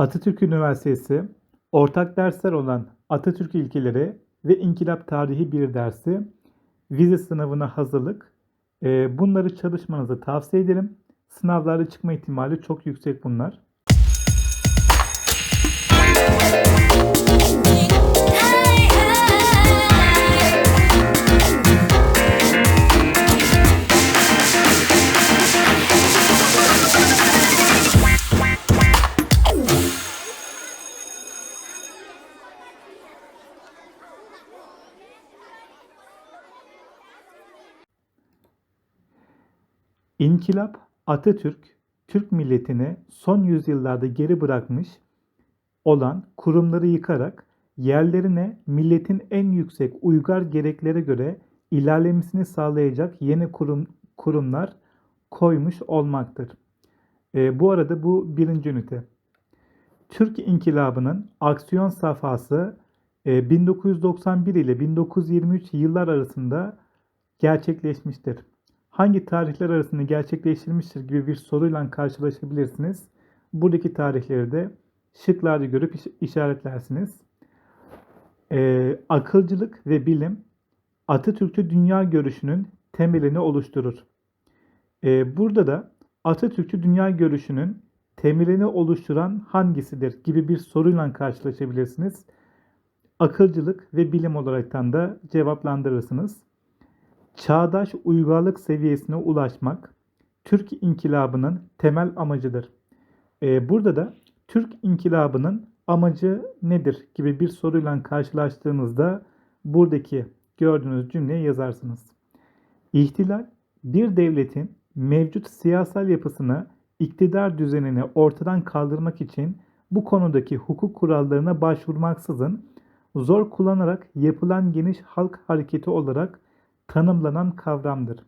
Atatürk Üniversitesi ortak dersler olan Atatürk ilkeleri ve İnkılap Tarihi bir dersi vize sınavına hazırlık. Ee, bunları çalışmanızı tavsiye ederim. Sınavlarda çıkma ihtimali çok yüksek bunlar. İnkılap Atatürk, Türk milletini son yüzyıllarda geri bırakmış olan kurumları yıkarak yerlerine milletin en yüksek uygar gereklere göre ilerlemesini sağlayacak yeni kurum, kurumlar koymuş olmaktır. E, bu arada bu birinci ünite. Türk İnkılabı'nın aksiyon safhası e, 1991 ile 1923 yıllar arasında gerçekleşmiştir. Hangi tarihler arasında gerçekleştirilmiştir gibi bir soruyla karşılaşabilirsiniz. Buradaki tarihleri de şıklarda görüp iş- işaretlersiniz. Ee, akılcılık ve bilim Atatürkçü dünya görüşünün temelini oluşturur. Ee, burada da Atatürkçü dünya görüşünün temelini oluşturan hangisidir gibi bir soruyla karşılaşabilirsiniz. Akılcılık ve bilim olaraktan da cevaplandırırsınız. Çağdaş uygarlık seviyesine ulaşmak Türk İnkılabı'nın temel amacıdır. Ee, burada da Türk İnkılabı'nın amacı nedir gibi bir soruyla karşılaştığınızda buradaki gördüğünüz cümleyi yazarsınız. İhtilal bir devletin mevcut siyasal yapısını, iktidar düzenini ortadan kaldırmak için bu konudaki hukuk kurallarına başvurmaksızın zor kullanarak yapılan geniş halk hareketi olarak tanımlanan kavramdır.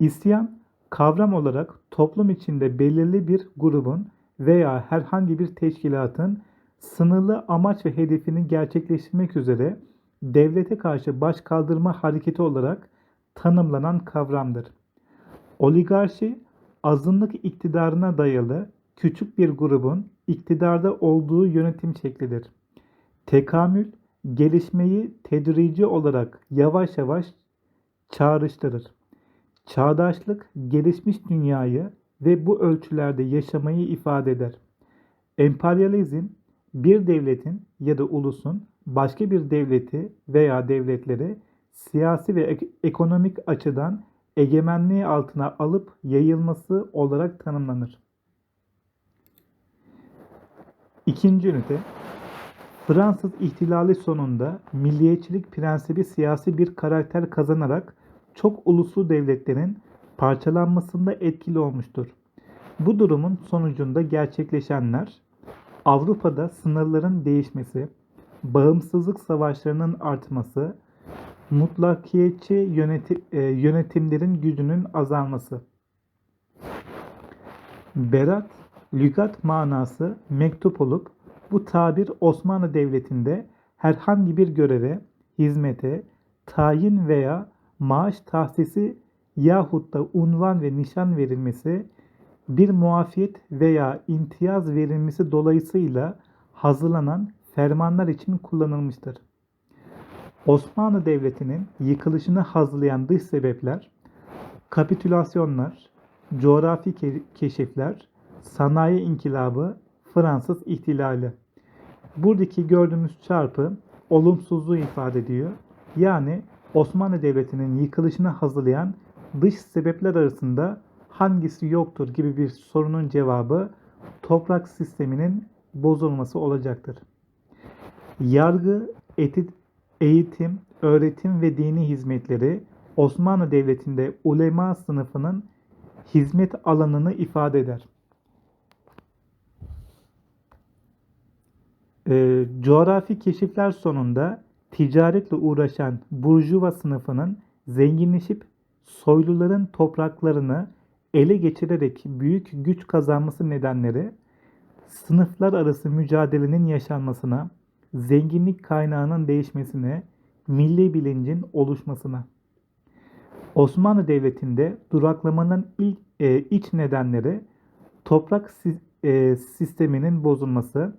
İsyan kavram olarak toplum içinde belirli bir grubun veya herhangi bir teşkilatın sınırlı amaç ve hedefini gerçekleştirmek üzere devlete karşı baş kaldırma hareketi olarak tanımlanan kavramdır. Oligarşi azınlık iktidarına dayalı küçük bir grubun iktidarda olduğu yönetim şeklidir. Tekamül gelişmeyi tedrici olarak yavaş yavaş çağrıştırır. Çağdaşlık gelişmiş dünyayı ve bu ölçülerde yaşamayı ifade eder. Emperyalizm bir devletin ya da ulusun başka bir devleti veya devletleri siyasi ve ek- ekonomik açıdan egemenliği altına alıp yayılması olarak tanımlanır. İkinci ünite Fransız ihtilali sonunda milliyetçilik prensibi siyasi bir karakter kazanarak çok uluslu devletlerin parçalanmasında etkili olmuştur. Bu durumun sonucunda gerçekleşenler Avrupa'da sınırların değişmesi, bağımsızlık savaşlarının artması, mutlakiyetçi yöneti- e, yönetimlerin gücünün azalması. Berat, lügat manası mektup olup bu tabir Osmanlı Devleti'nde herhangi bir göreve, hizmete, tayin veya maaş tahsisi yahut da unvan ve nişan verilmesi, bir muafiyet veya imtiyaz verilmesi dolayısıyla hazırlanan fermanlar için kullanılmıştır. Osmanlı Devleti'nin yıkılışını hazırlayan dış sebepler, kapitülasyonlar, coğrafi ke- keşifler, sanayi inkılabı, Fransız ihtilali. Buradaki gördüğümüz çarpı olumsuzluğu ifade ediyor. Yani Osmanlı Devleti'nin yıkılışını hazırlayan dış sebepler arasında hangisi yoktur gibi bir sorunun cevabı toprak sisteminin bozulması olacaktır. Yargı, eti- eğitim, öğretim ve dini hizmetleri Osmanlı Devleti'nde ulema sınıfının hizmet alanını ifade eder. Ee, coğrafi keşifler sonunda ticaretle uğraşan burjuva sınıfının zenginleşip soyluların topraklarını ele geçirerek büyük güç kazanması nedenleri sınıflar arası mücadelenin yaşanmasına, zenginlik kaynağının değişmesine, milli bilincin oluşmasına. Osmanlı Devleti'nde duraklamanın ilk e, iç nedenleri toprak si- e, sisteminin bozulması,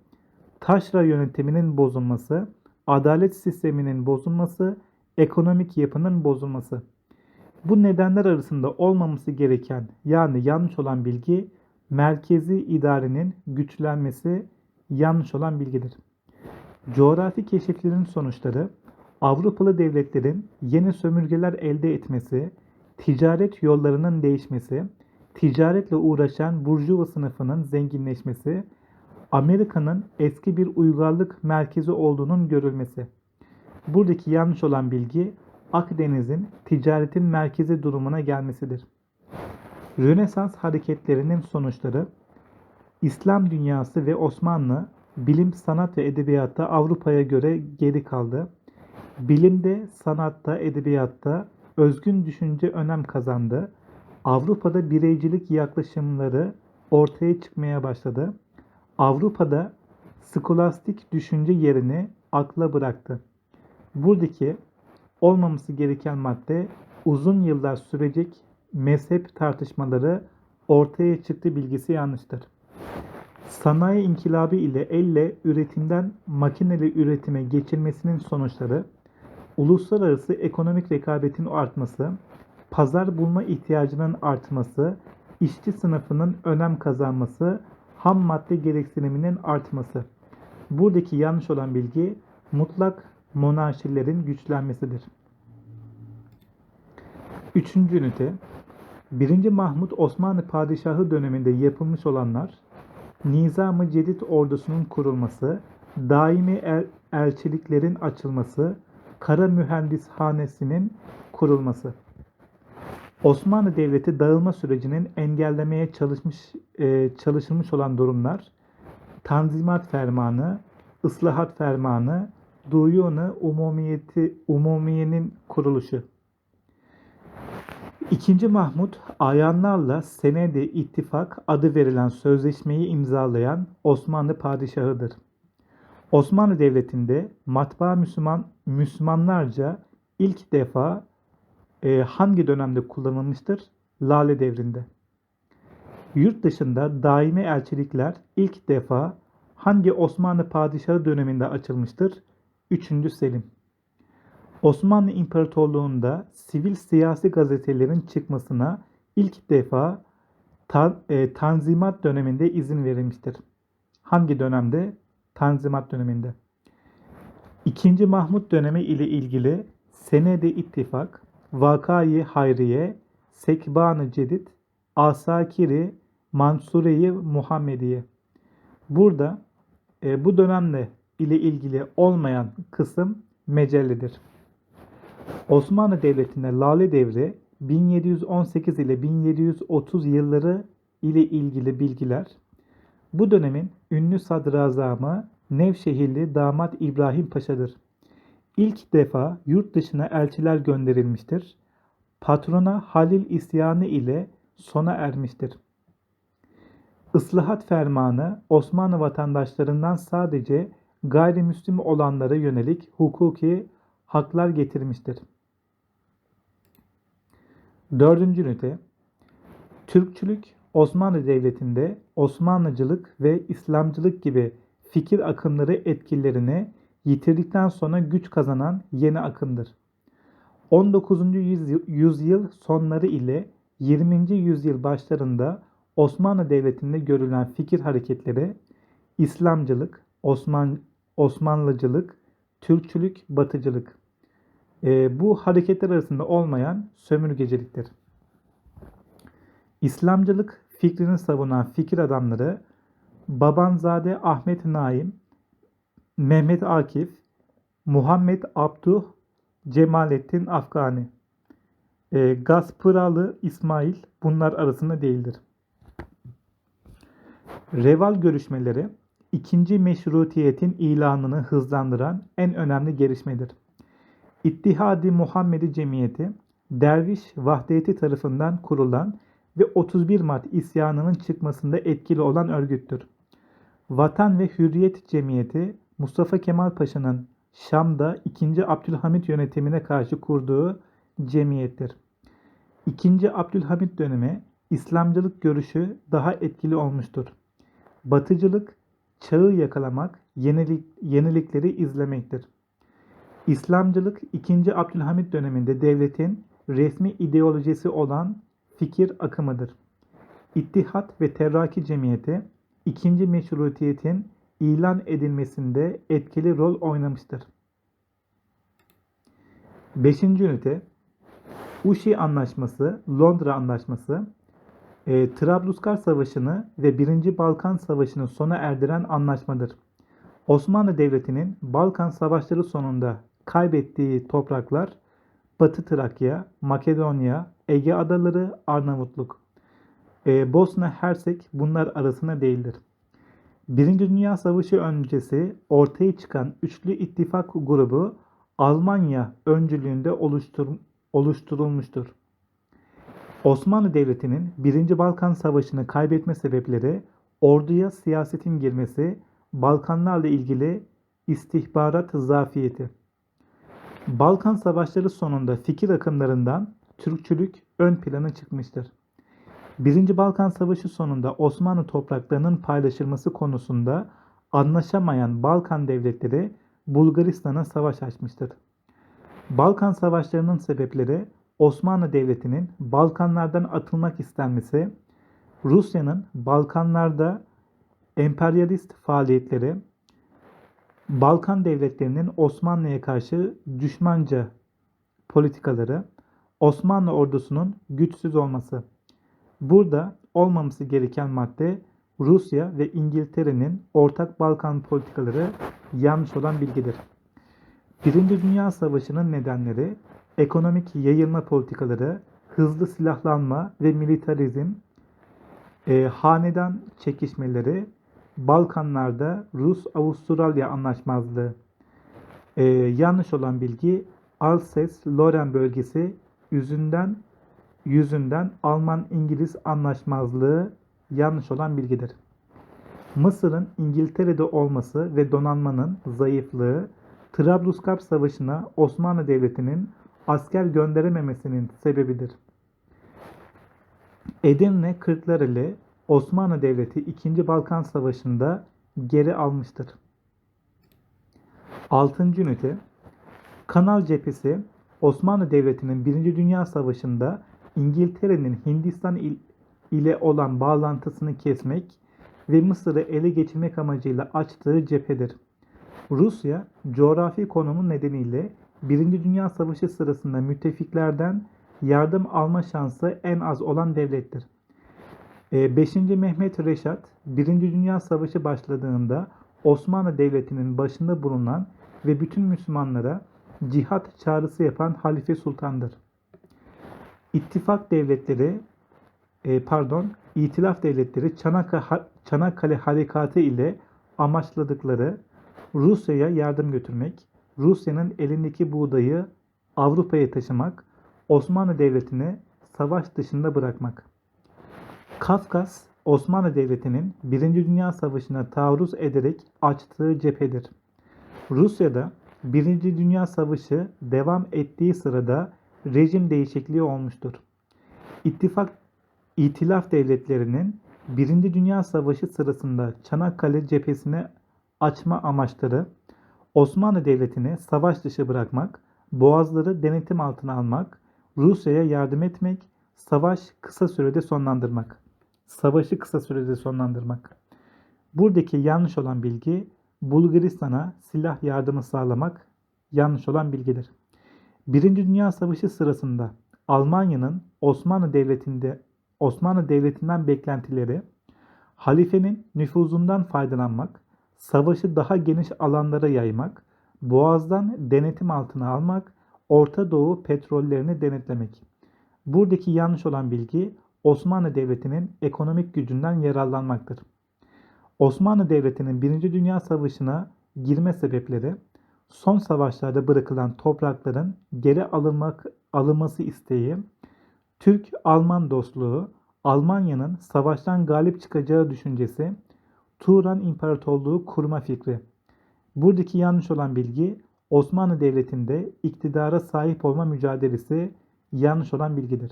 taşra yönetiminin bozulması, adalet sisteminin bozulması, ekonomik yapının bozulması. Bu nedenler arasında olmaması gereken yani yanlış olan bilgi merkezi idarenin güçlenmesi yanlış olan bilgidir. Coğrafi keşiflerin sonuçları Avrupalı devletlerin yeni sömürgeler elde etmesi, ticaret yollarının değişmesi, ticaretle uğraşan burjuva sınıfının zenginleşmesi, Amerika'nın eski bir uygarlık merkezi olduğunun görülmesi. Buradaki yanlış olan bilgi Akdeniz'in ticaretin merkezi durumuna gelmesidir. Rönesans hareketlerinin sonuçları İslam dünyası ve Osmanlı bilim, sanat ve edebiyatta Avrupa'ya göre geri kaldı. Bilimde, sanatta, edebiyatta özgün düşünce önem kazandı. Avrupa'da bireycilik yaklaşımları ortaya çıkmaya başladı. Avrupa'da skolastik düşünce yerini akla bıraktı. Buradaki olmaması gereken madde uzun yıllar sürecek mezhep tartışmaları ortaya çıktı bilgisi yanlıştır. Sanayi inkılabı ile elle üretimden makineli üretime geçilmesinin sonuçları, uluslararası ekonomik rekabetin artması, pazar bulma ihtiyacının artması, işçi sınıfının önem kazanması, ham madde gereksiniminin artması. Buradaki yanlış olan bilgi mutlak monarşilerin güçlenmesidir. Üçüncü ünite 1. Mahmut Osmanlı Padişahı döneminde yapılmış olanlar Nizam-ı Cedid ordusunun kurulması, daimi el, elçiliklerin açılması, kara mühendishanesinin kurulması. Osmanlı Devleti dağılma sürecinin engellemeye çalışmış e, çalışılmış olan durumlar Tanzimat Fermanı, Islahat Fermanı, Duyunu Umumiyeti Umumiyenin kuruluşu. İkinci Mahmut ayanlarla Senedi İttifak adı verilen sözleşmeyi imzalayan Osmanlı padişahıdır. Osmanlı Devleti'nde matbaa Müslüman Müslümanlarca ilk defa e, hangi dönemde kullanılmıştır? Lale devrinde. Yurt dışında daimi elçilikler ilk defa hangi Osmanlı padişahı döneminde açılmıştır? 3. Selim. Osmanlı İmparatorluğu'nda sivil siyasi gazetelerin çıkmasına ilk defa tan, e, Tanzimat döneminde izin verilmiştir. Hangi dönemde? Tanzimat döneminde. İkinci Mahmut dönemi ile ilgili Senedi İttifak, Vakayı Hayriye, Sekban-ı Cedid, Asakiri, Mansure-i Muhammediye. Burada e, bu dönemle ile ilgili olmayan kısım mecellidir. Osmanlı Devleti'nde Lale Devri 1718 ile 1730 yılları ile ilgili bilgiler bu dönemin ünlü sadrazamı Nevşehirli damat İbrahim Paşa'dır. İlk defa yurt dışına elçiler gönderilmiştir. Patrona Halil isyanı ile sona ermiştir. Islahat fermanı Osmanlı vatandaşlarından sadece gayrimüslim olanlara yönelik hukuki haklar getirmiştir. Dördüncü ünite Türkçülük Osmanlı Devleti'nde Osmanlıcılık ve İslamcılık gibi fikir akımları etkilerini yitirdikten sonra güç kazanan yeni akımdır. 19. yüzyıl sonları ile 20. yüzyıl başlarında Osmanlı Devleti'nde görülen fikir hareketleri İslamcılık, Osman, Osmanlıcılık, Türkçülük, Batıcılık. E, bu hareketler arasında olmayan sömürgeciliktir. İslamcılık fikrini savunan fikir adamları Babanzade Ahmet Naim, Mehmet Akif, Muhammed Abduh, Cemalettin Afgani, e, Gaspıralı İsmail bunlar arasında değildir. Reval görüşmeleri ikinci meşrutiyetin ilanını hızlandıran en önemli gelişmedir. İttihadi Muhammedi Cemiyeti, Derviş Vahdiyeti tarafından kurulan ve 31 Mart isyanının çıkmasında etkili olan örgüttür. Vatan ve Hürriyet Cemiyeti, Mustafa Kemal Paşa'nın Şam'da 2. Abdülhamit yönetimine karşı kurduğu cemiyettir. 2. Abdülhamit dönemi İslamcılık görüşü daha etkili olmuştur. Batıcılık, çağı yakalamak, yenilik, yenilikleri izlemektir. İslamcılık 2. Abdülhamit döneminde devletin resmi ideolojisi olan fikir akımıdır. İttihat ve Terraki Cemiyeti 2. Meşrutiyetin ilan edilmesinde etkili rol oynamıştır. 5. ünite Uşi Anlaşması, Londra Anlaşması, e, Trabluskar Savaşı'nı ve 1. Balkan Savaşı'nı sona erdiren anlaşmadır. Osmanlı Devleti'nin Balkan Savaşları sonunda kaybettiği topraklar Batı Trakya, Makedonya, Ege Adaları, Arnavutluk. E, Bosna Hersek bunlar arasında değildir. Birinci Dünya Savaşı öncesi ortaya çıkan üçlü ittifak grubu Almanya öncülüğünde oluştur, oluşturulmuştur. Osmanlı Devleti'nin 1. Balkan Savaşı'nı kaybetme sebepleri orduya siyasetin girmesi, Balkanlarla ilgili istihbarat zafiyeti. Balkan Savaşları sonunda fikir akımlarından Türkçülük ön plana çıkmıştır. 1. Balkan Savaşı sonunda Osmanlı topraklarının paylaşılması konusunda anlaşamayan Balkan devletleri Bulgaristan'a savaş açmıştır. Balkan Savaşları'nın sebepleri Osmanlı Devleti'nin Balkanlardan atılmak istenmesi, Rusya'nın Balkanlarda emperyalist faaliyetleri, Balkan devletlerinin Osmanlı'ya karşı düşmanca politikaları, Osmanlı ordusunun güçsüz olması. Burada olmaması gereken madde Rusya ve İngiltere'nin ortak Balkan politikaları yanlış olan bilgidir. Birinci Dünya Savaşı'nın nedenleri ekonomik yayılma politikaları, hızlı silahlanma ve militarizm, e, hanedan çekişmeleri, Balkanlarda Rus-Avustralya anlaşmazlığı. E, yanlış olan bilgi Alsace-Lorraine bölgesi yüzünden yüzünden Alman-İngiliz anlaşmazlığı yanlış olan bilgidir. Mısır'ın İngiltere'de olması ve donanmanın zayıflığı Trablusgarp Savaşı'na Osmanlı Devleti'nin asker gönderememesinin sebebidir. Edirne Kırklareli Osmanlı Devleti 2. Balkan Savaşı'nda geri almıştır. 6. ünite Kanal cephesi Osmanlı Devleti'nin 1. Dünya Savaşı'nda İngiltere'nin Hindistan ile olan bağlantısını kesmek ve Mısır'ı ele geçirmek amacıyla açtığı cephedir. Rusya, coğrafi konumu nedeniyle Birinci Dünya Savaşı sırasında müttefiklerden yardım alma şansı en az olan devlettir. 5. Ee, Mehmet Reşat, Birinci Dünya Savaşı başladığında Osmanlı Devleti'nin başında bulunan ve bütün Müslümanlara cihat çağrısı yapan Halife Sultan'dır. İttifak devletleri, e, pardon, İtilaf devletleri Çanakkale, Çanakkale Harekatı ile amaçladıkları Rusya'ya yardım götürmek, Rusya'nın elindeki buğdayı Avrupa'ya taşımak, Osmanlı Devleti'ni savaş dışında bırakmak. Kafkas, Osmanlı Devleti'nin Birinci Dünya Savaşı'na taarruz ederek açtığı cephedir. Rusya'da Birinci Dünya Savaşı devam ettiği sırada rejim değişikliği olmuştur. İttifak İtilaf devletlerinin Birinci Dünya Savaşı sırasında Çanakkale cephesine açma amaçları Osmanlı Devleti'ni savaş dışı bırakmak, boğazları denetim altına almak, Rusya'ya yardım etmek, savaş kısa sürede sonlandırmak. Savaşı kısa sürede sonlandırmak. Buradaki yanlış olan bilgi Bulgaristan'a silah yardımı sağlamak yanlış olan bilgidir. Birinci Dünya Savaşı sırasında Almanya'nın Osmanlı Devleti'nde Osmanlı Devleti'nden beklentileri halifenin nüfuzundan faydalanmak, savaşı daha geniş alanlara yaymak, boğazdan denetim altına almak, Orta Doğu petrollerini denetlemek. Buradaki yanlış olan bilgi Osmanlı Devleti'nin ekonomik gücünden yararlanmaktır. Osmanlı Devleti'nin 1. Dünya Savaşı'na girme sebepleri son savaşlarda bırakılan toprakların geri alınmak alınması isteği, Türk-Alman dostluğu, Almanya'nın savaştan galip çıkacağı düşüncesi, Turan İmparatorluğu kurma fikri. Buradaki yanlış olan bilgi Osmanlı Devleti'nde iktidara sahip olma mücadelesi yanlış olan bilgidir.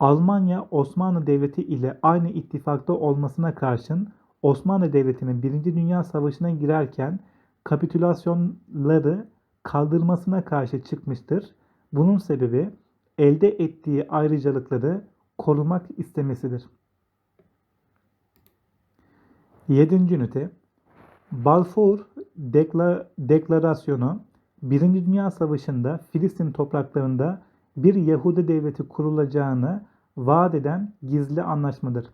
Almanya Osmanlı Devleti ile aynı ittifakta olmasına karşın Osmanlı Devleti'nin 1. Dünya Savaşı'na girerken kapitülasyonları kaldırmasına karşı çıkmıştır. Bunun sebebi elde ettiği ayrıcalıkları korumak istemesidir. 7. ünite Balfour Dekla- Deklarasyonu 1. Dünya Savaşı'nda Filistin topraklarında bir Yahudi devleti kurulacağını vaat eden gizli anlaşmadır.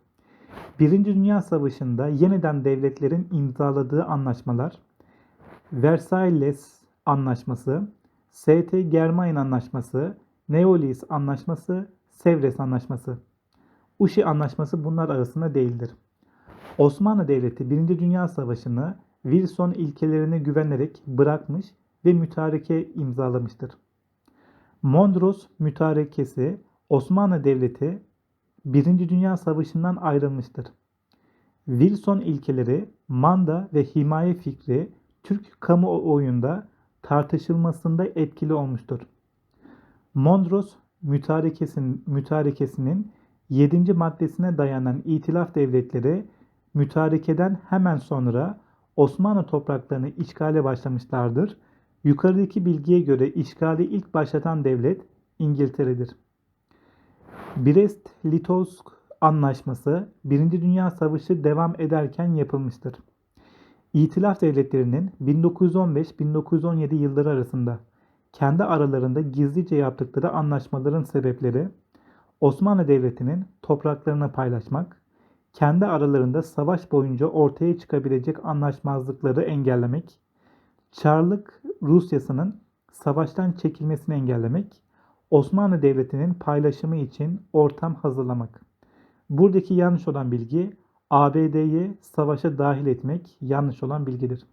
1. Dünya Savaşı'nda yeniden devletlerin imzaladığı anlaşmalar Versailles Anlaşması, St. Germain Anlaşması, Neolis Anlaşması, Sevres Anlaşması. Uşi Anlaşması bunlar arasında değildir. Osmanlı Devleti 1. Dünya Savaşı'nı Wilson ilkelerine güvenerek bırakmış ve mütareke imzalamıştır. Mondros Mütarekesi Osmanlı Devleti 1. Dünya Savaşı'ndan ayrılmıştır. Wilson ilkeleri, manda ve himaye fikri Türk kamuoyunda tartışılmasında etkili olmuştur. Mondros Mütarekesi'nin, mütarekesinin 7. maddesine dayanan itilaf devletleri mütarekeden hemen sonra Osmanlı topraklarını işgale başlamışlardır. Yukarıdaki bilgiye göre işgali ilk başlatan devlet İngiltere'dir. Brest-Litovsk Anlaşması 1. Dünya Savaşı devam ederken yapılmıştır. İtilaf devletlerinin 1915-1917 yılları arasında kendi aralarında gizlice yaptıkları anlaşmaların sebepleri Osmanlı Devleti'nin topraklarını paylaşmak, kendi aralarında savaş boyunca ortaya çıkabilecek anlaşmazlıkları engellemek, Çarlık Rusyası'nın savaştan çekilmesini engellemek, Osmanlı Devleti'nin paylaşımı için ortam hazırlamak. Buradaki yanlış olan bilgi ABD'yi savaşa dahil etmek yanlış olan bilgidir.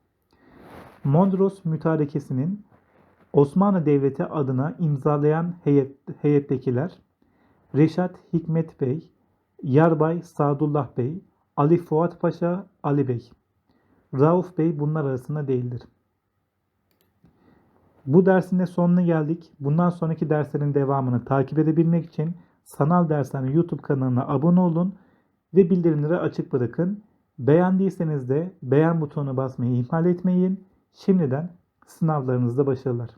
Mondros Mütarekesi'nin Osmanlı Devleti adına imzalayan heyet, heyettekiler Reşat Hikmet Bey, Yarbay Sadullah Bey, Ali Fuat Paşa, Ali Bey. Rauf Bey bunlar arasında değildir. Bu dersin de sonuna geldik. Bundan sonraki derslerin devamını takip edebilmek için Sanal Dershane YouTube kanalına abone olun ve bildirimleri açık bırakın. Beğendiyseniz de beğen butonuna basmayı ihmal etmeyin. Şimdiden sınavlarınızda başarılar.